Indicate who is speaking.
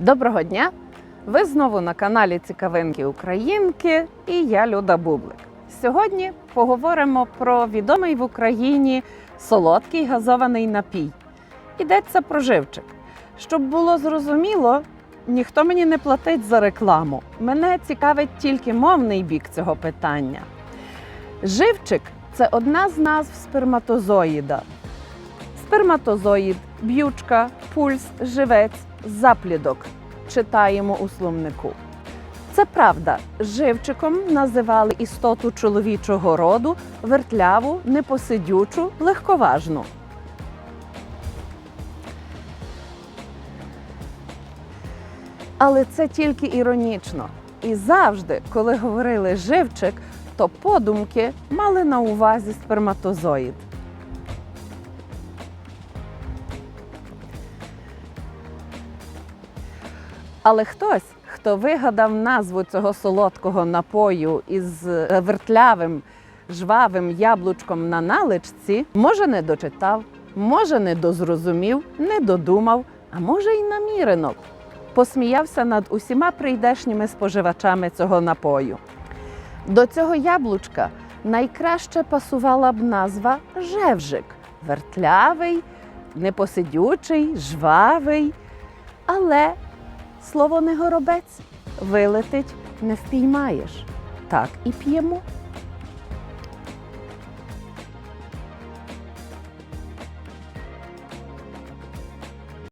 Speaker 1: Доброго дня! Ви знову на каналі Цікавинки Українки і я Люда Бублик. Сьогодні поговоримо про відомий в Україні солодкий газований напій. Йдеться про живчик. Щоб було зрозуміло, ніхто мені не платить за рекламу. Мене цікавить тільки мовний бік цього питання. Живчик це одна з назв сперматозоїда. Сперматозоїд, б'ючка, пульс, живець, заплідок. Читаємо у словнику. Це правда. Живчиком називали істоту чоловічого роду, вертляву, непосидючу, легковажну. Але це тільки іронічно. І завжди, коли говорили живчик, то подумки мали на увазі сперматозоїд. Але хтось, хто вигадав назву цього солодкого напою із е, вертлявим жвавим яблучком на наличці, може не дочитав, може не дозрозумів, не додумав, а може й намірено. Посміявся над усіма прийдешніми споживачами цього напою. До цього яблучка найкраще пасувала б назва жевжик вертлявий, непосидючий, жвавий. Але слово не горобець вилетить не впіймаєш. Так і п'ємо.